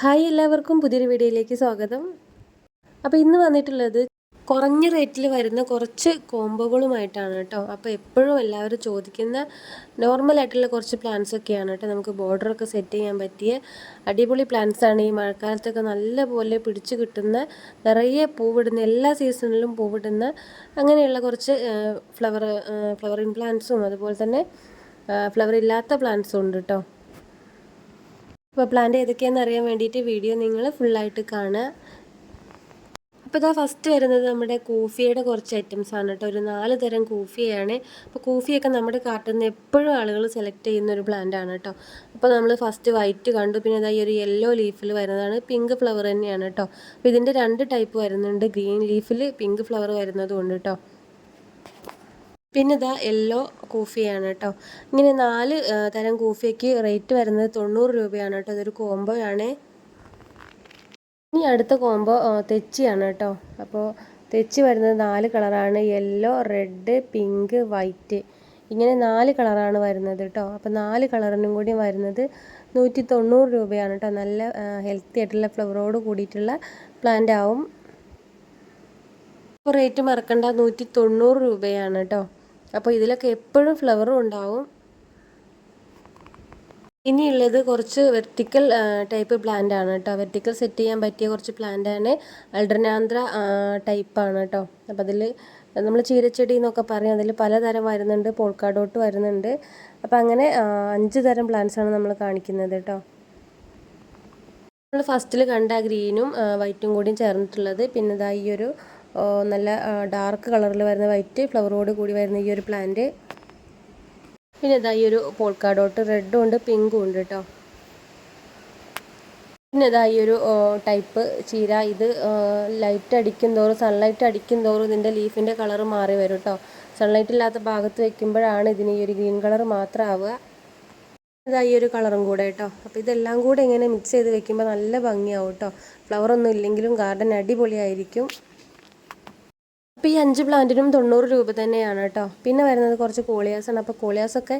Hi എല്ലാവർക്കും പുതിയൊരു വീഡിയോയിലേക്ക് സ്വാഗതം. അപ്പോൾ ഇന്ന് വന്നിട്ടുള്ളത് കുറഞ്ഞ റേറ്റിൽ വരുന്ന കുറച്ച് കോംബോകളുമായിട്ടാണ് കേട്ടോ. അപ്പോൾ എപ്പോഴും എല്ലാവരും ചോദിക്കുന്ന നോർമലായിട്ടുള്ള കുറച്ച് പ്ലാന്റ്സ് ഒക്കെയാണ് കേട്ടോ. നമുക്ക് ബോർഡറൊക്കെ സെറ്റ് ചെയ്യാൻ പറ്റിയ അടിപൊളി പ്ലാന്റ്സ് ആണ്. ഈ മഴക്കാലത്തൊക്കെ നല്ലപോലെ പിടിച്ചു കിട്ടുന്ന നിറയെ പൂവിടുന്ന എല്ലാ സീസണിലും പൂവിടുന്ന അങ്ങനെയുള്ള കുറച്ച് ഫ്ലവർ ഫ്ലവറിങ് പ്ലാന്റ്സും അതുപോലെ തന്നെ ഫ്ലവർ ഇല്ലാത്ത പ്ലാന്റ്സും ഉണ്ട് കേട്ടോ. അപ്പോൾ പ്ലാന്റ് ഏതൊക്കെയാണെന്ന് അറിയാൻ വേണ്ടിയിട്ട് വീഡിയോ നിങ്ങൾ ഫുള്ളായിട്ട് കാണുക. അപ്പോൾ ഇതാ ഫസ്റ്റ് വരുന്നത് നമ്മുടെ കൂഫിയുടെ കുറച്ച് ഐറ്റംസ് ആണ് കേട്ടോ. ഒരു നാല് തരം കൂഫിയാണ്. അപ്പോൾ കൂഫിയൊക്കെ നമ്മുടെ കാട്ടിൽ നിന്ന് എപ്പോഴും ആളുകൾ സെലക്ട് ചെയ്യുന്ന ഒരു പ്ലാന്റ് ആണ് കേട്ടോ. അപ്പോൾ നമ്മൾ ഫസ്റ്റ് വൈറ്റ് കണ്ടു. പിന്നെ അതായത് ഈ ഒരു യെല്ലോ ലീഫിൽ വരുന്നതാണ് പിങ്ക് ഫ്ലവർ തന്നെയാണ് കേട്ടോ. അപ്പോൾ ഇതിന്റെ രണ്ട് ടൈപ്പ് വരുന്നുണ്ട്. ഗ്രീൻ ലീഫിൽ പിങ്ക് ഫ്ലവർ വരുന്നതും ഉണ്ട് കേട്ടോ. പിന്നെ ഇതാ യെല്ലോ കൂഫിയാണ് കേട്ടോ ഇങ്ങനെ നാല് തരം കൂഫിയ്ക്ക് റേറ്റ് വരുന്നത് തൊണ്ണൂറ് രൂപയാണ് കേട്ടോ ഇതൊരു കോംബോ ആണ്. ഇനി അടുത്ത കോംബോ തെച്ചിയാണ് കേട്ടോ അപ്പോൾ തെച്ചി വരുന്നത് നാല് കളറാണ് യെല്ലോ റെഡ് പിങ്ക് വൈറ്റ് ഇങ്ങനെ നാല് കളറാണ് വരുന്നത് കേട്ടോ അപ്പോൾ നാല് കളറിനും കൂടി വരുന്നത് നൂറ്റി തൊണ്ണൂറ് രൂപയാണ് കേട്ടോ നല്ല ഹെൽത്തി ആയിട്ടുള്ള ഫ്ലവറോട് കൂടിയിട്ടുള്ള പ്ലാന്റ് ആവും. റേറ്റ് മറക്കണ്ട. നൂറ്റി തൊണ്ണൂറ് രൂപയാണ് കേട്ടോ അപ്പോൾ ഇതിലൊക്കെ എപ്പോഴും ഫ്ലവറും ഉണ്ടാവും. ഇനിയുള്ളത് കുറച്ച് വെർട്ടിക്കൽ ടൈപ്പ് പ്ലാന്റ് ആണ് കേട്ടോ. വെർട്ടിക്കൽ സെറ്റ് ചെയ്യാൻ പറ്റിയ കുറച്ച് പ്ലാന്റ് ആണ്. അൾഡർനാന്ത്ര ടൈപ്പാണ് കേട്ടോ. അപ്പോൾ അതിൽ നമ്മൾ ചീരച്ചെടി എന്നൊക്കെ പറയും അതിൽ പലതരം വരുന്നുണ്ട്. പോൾക്കാഡോട്ട് വരുന്നുണ്ട്. അപ്പോൾ അങ്ങനെ അഞ്ച് തരം പ്ലാന്റ്സ് ആണ് നമ്മൾ കാണിക്കുന്നത് കേട്ടോ. നമ്മൾ ഫസ്റ്റിൽ കണ്ട ഗ്രീനും വൈറ്റും കൂടിയും ചേർന്നിട്ടുള്ളത്. പിന്നെ ഈ ഒരു നല്ല ഡാർക്ക് കളറിൽ വരുന്ന വൈറ്റ് ഫ്ലവറോട് കൂടി വരുന്ന ഈ ഒരു പ്ലാന്റ് പിന്നെ ഇതാ ഈ ഒരു പോൾക്കാഡോട്ട് റെഡും ഉണ്ട് പിങ്കും ഉണ്ട് കേട്ടോ പിന്നെ ഇതാ ഈ ഒരു ടൈപ്പ് ചീര ഇത് ലൈറ്റ് അടിക്കും തോറും സൺലൈറ്റ് അടിക്കും തോറും ഇതിന്റെ ലീഫിന്റെ കളർ മാറി വരും കേട്ടോ സൺലൈറ്റ് ഇല്ലാത്ത ഭാഗത്ത് വെക്കുമ്പോഴാണ് ഇതിന് ഈ ഒരു ഗ്രീൻ കളർ മാത്രം ആവുക ഇതാ ഈ ഒരു കളറും കൂടെ കേട്ടോ അപ്പോൾ ഇതെല്ലാം കൂടെ ഇങ്ങനെ മിക്സ് ചെയ്ത് വെക്കുമ്പോൾ നല്ല ഭംഗിയാവും കേട്ടോ ഫ്ലവറൊന്നും ഇല്ലെങ്കിലും ഗാർഡൻ അടിപൊളിയായിരിക്കും. അപ്പോൾ ഈ അഞ്ച് പ്ലാന്റിനും തൊണ്ണൂറ് രൂപ തന്നെയാണ് കേട്ടോ പിന്നെ വരുന്നത് കുറച്ച് കോളിയാസാണ്. അപ്പോൾ കോളിയാസൊക്കെ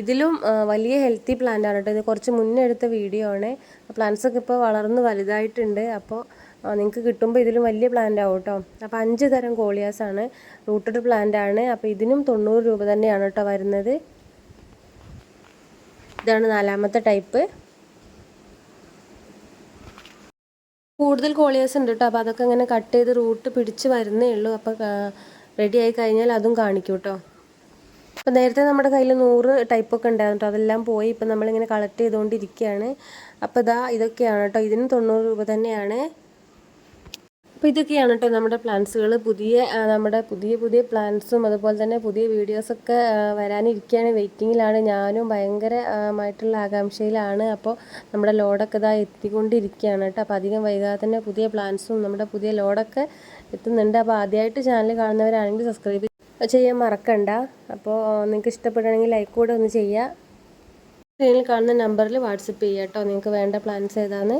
ഇതിലും വലിയ ഹെൽത്തി പ്ലാന്റ് ആണ് കേട്ടോ ഇത് കുറച്ച് മുന്നേ എടുത്ത വീഡിയോ ആണ്. പ്ലാന്റ്സൊക്കെ ഇപ്പോൾ വളർന്ന് വലുതായിട്ടുണ്ട്. അപ്പോൾ നിങ്ങൾക്ക് കിട്ടുമ്പോൾ ഇതിലും വലിയ പ്ലാന്റ് ആവും കേട്ടോ അപ്പോൾ അഞ്ച് തരം കോളിയാസാണ്. റൂട്ടഡ് പ്ലാന്റ് ആണ് അപ്പോൾ ഇതിനും തൊണ്ണൂറ് രൂപ തന്നെയാണ് കേട്ടോ വരുന്നത്. ഇതാണ് നാലാമത്തെ ടൈപ്പ്. കൂടുതൽ കോളിയേഴ്സ് ഉണ്ട് കേട്ടോ അപ്പോൾ അതൊക്കെ ഇങ്ങനെ കട്ട് ചെയ്ത് റൂട്ട് പിടിച്ച് വരുന്നേ ഉള്ളൂ. അപ്പോൾ റെഡി ആയി കഴിഞ്ഞാൽ അതും കാണിക്കും കേട്ടോ അപ്പോൾ നേരത്തെ നമ്മുടെ കയ്യിൽ നൂറ് ടൈപ്പൊക്കെ ഉണ്ടായിരുന്നു കേട്ടോ അതെല്ലാം പോയി. ഇപ്പം നമ്മളിങ്ങനെ കളക്ട് ചെയ്തുകൊണ്ടിരിക്കുകയാണ് അപ്പോൾ ഇതാ ഇതൊക്കെയാണ് കേട്ടോ ഇതിനും തൊണ്ണൂറ് രൂപ തന്നെയാണ്. അപ്പോൾ ഇതൊക്കെയാണ് കേട്ടോ നമ്മുടെ പ്ലാൻസുകൾ. പുതിയ നമ്മുടെ പുതിയ പുതിയ പ്ലാൻസും അതുപോലെ തന്നെ പുതിയ വീഡിയോസൊക്കെ വരാനിരിക്കുകയാണ്. വെയിറ്റിങ്ങിലാണ്. ഞാനും ഭയങ്കരമായിട്ടുള്ള ആകാംക്ഷയിലാണ്. അപ്പോൾ നമ്മുടെ ലോഡൊക്കെ ഇതാ എത്തിക്കൊണ്ടിരിക്കുകയാണ് കേട്ടോ. അപ്പോൾ അധികം വൈകാതെ തന്നെ പുതിയ പ്ലാൻസും നമ്മുടെ പുതിയ ലോഡൊക്കെ എത്തുന്നുണ്ട്. അപ്പോൾ ആദ്യമായിട്ട് ചാനൽ കാണുന്നവരാണെങ്കിൽ സബ്സ്ക്രൈബ് ചെയ്യാൻ മറക്കണ്ട. അപ്പോൾ നിങ്ങൾക്ക് ഇഷ്ടപ്പെടുകയാണെങ്കിൽ ലൈക്ക് കൂടെ ഒന്ന് ചെയ്യുക. സ്ക്രീനിൽ കാണുന്ന നമ്പറിൽ വാട്സപ്പ് ചെയ്യാം കേട്ടോ. നിങ്ങൾക്ക് വേണ്ട പ്ലാൻസ് ഏതാണ്